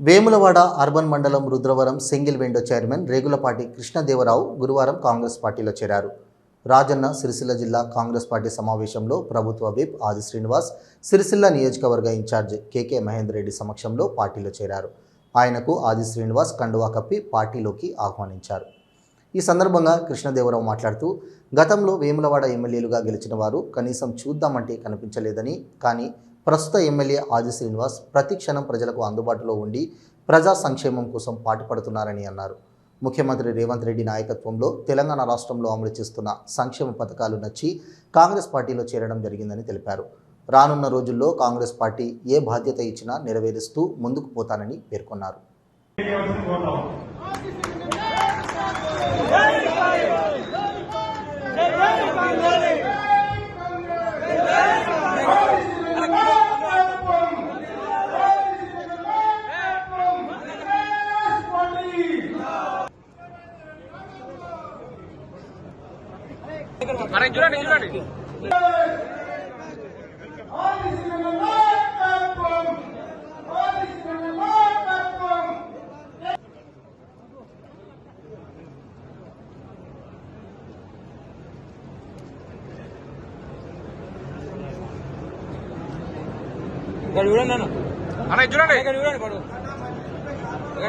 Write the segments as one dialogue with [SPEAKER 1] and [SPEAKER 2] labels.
[SPEAKER 1] Vemulawada urban మండలం Rudravaram single window chairman Regulapati Krishnadevarao గురువారం కాంగ్రెస్ పార్టీలో చేరారు. రాజన్న సిరిసిల్ల జిల్లా కాంగ్రెస్ పార్టీ సమావేశంలో ప్రభుత్వ విప్ ఆది శ్రీనివాస్ సిరిసిల్ల నియోజకవర్గ ఇన్ఛార్జ్ కేకే మహేందర్ రెడ్డి సమక్షంలో పార్టీలో చేరారు. ఆయనకు ఆది శ్రీనివాస్ కండువా కప్పి పార్టీలోకి ఆహ్వానించారు. ఈ సందర్భంగా కృష్ణదేవరావు మాట్లాడుతూ గతంలో వేములవాడ ఎమ్మెల్యేలుగా గెలిచిన వారు కనీసం చూద్దామంటే కనిపించలేదని కానీ ప్రస్తుత ఎమ్మెల్యే ఆది శ్రీనివాస్ ప్రతి క్షణం ప్రజలకు అందుబాటులో ఉండి ప్రజా సంక్షేమం కోసం పాటుపడుతున్నారని అన్నారు. ముఖ్యమంత్రి రేవంత్ రెడ్డి నాయకత్వంలో తెలంగాణ రాష్ట్రంలో అమలు చేస్తున్న సంక్షేమ పథకాలు నచ్చి కాంగ్రెస్ పార్టీలో చేరడం జరిగిందని తెలిపారు. రానున్న రోజుల్లో కాంగ్రెస్ పార్టీ ఏ బాధ్యత ఇచ్చినా నెరవేరుస్తూ ముందుకు పోతానని పేర్కొన్నారు.
[SPEAKER 2] చూడండి చూడండి.
[SPEAKER 3] ఇక్కడ చూడండి అన్న
[SPEAKER 2] చూడండి.
[SPEAKER 3] ఇక్కడ చూడండి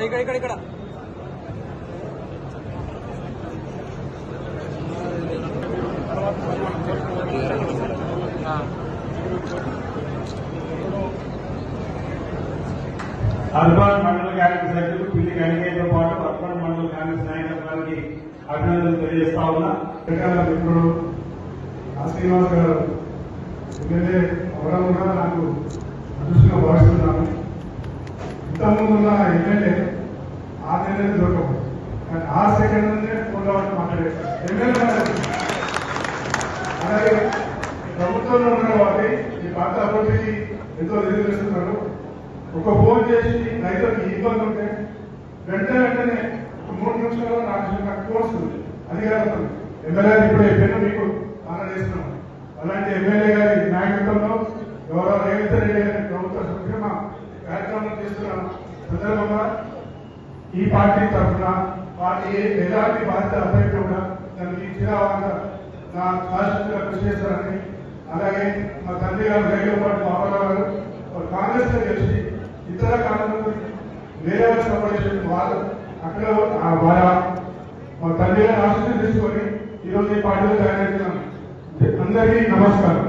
[SPEAKER 3] ఇక్కడ ఇక్కడ ఇక్కడ.
[SPEAKER 4] అర్బన్ మండల కాంగ్రెస్ సభ్యులు పిల్లి గణికేతో పాటు అర్బన్ మండల కాంగ్రెస్ నాయకత్వానికి అభినందనలు తెలియజేస్తా ఉన్నా.
[SPEAKER 5] ఎన్నికల మిత్రుడు శ్రీనివాస్ గారు ఎందుకంటే అవడం కూడా నాకు అదృష్టంగా భావిస్తున్నాను. ఇంతకుముందు ఉన్న ఎమ్మెల్యే ఆ నెలలు దొరకవు కానీ ఆ సెకండ్ నుంచే ఫోన్లో మాట్లాడే అలాగే ప్రభుత్వంలో ఉన్న వారి ఈ పాత అభివృద్ధికి ఎంతో తెలియజేస్తున్నారు. ఒక ఫోన్ చేసి రైతులకు ఇబ్బంది ఉంటే వెంటనే వెంటనే మూడు నిమిషాల్లో నాకు నాకు వస్తుంది అది ఎమ్మెల్యే ఇప్పుడు చెప్పాను మీకు ఆనందిస్తున్నాం అలాంటి ఎమ్మెల్యే గారి నాయకత్వంలో గౌరవ రేవంత్ రెడ్డి గారి ప్రభుత్వ సంక్షేమ కార్యక్రమం చేస్తున్న సందర్భంగా ఈ పార్టీ తరఫున పార్టీ ఎలాంటి బాధ్యత అభ్యర్థిగా దానికి ఇచ్చినవాగా నా శాశ్వతంగా కృషి చేస్తారని అలాగే మా తండ్రి గారు రేగలపాటి బాబారావు గారు వారు కాంగ్రెస్లో గెలిచి ఇతర కాలంలో వేరే సంబంధించిన వాళ్ళు అక్కడ ఆ మా తండ్రి గారు తీసుకొని ఈరోజు ఈ పార్టీలో జాయిన్ అవుతున్నాను అందరికీ నమస్కారం.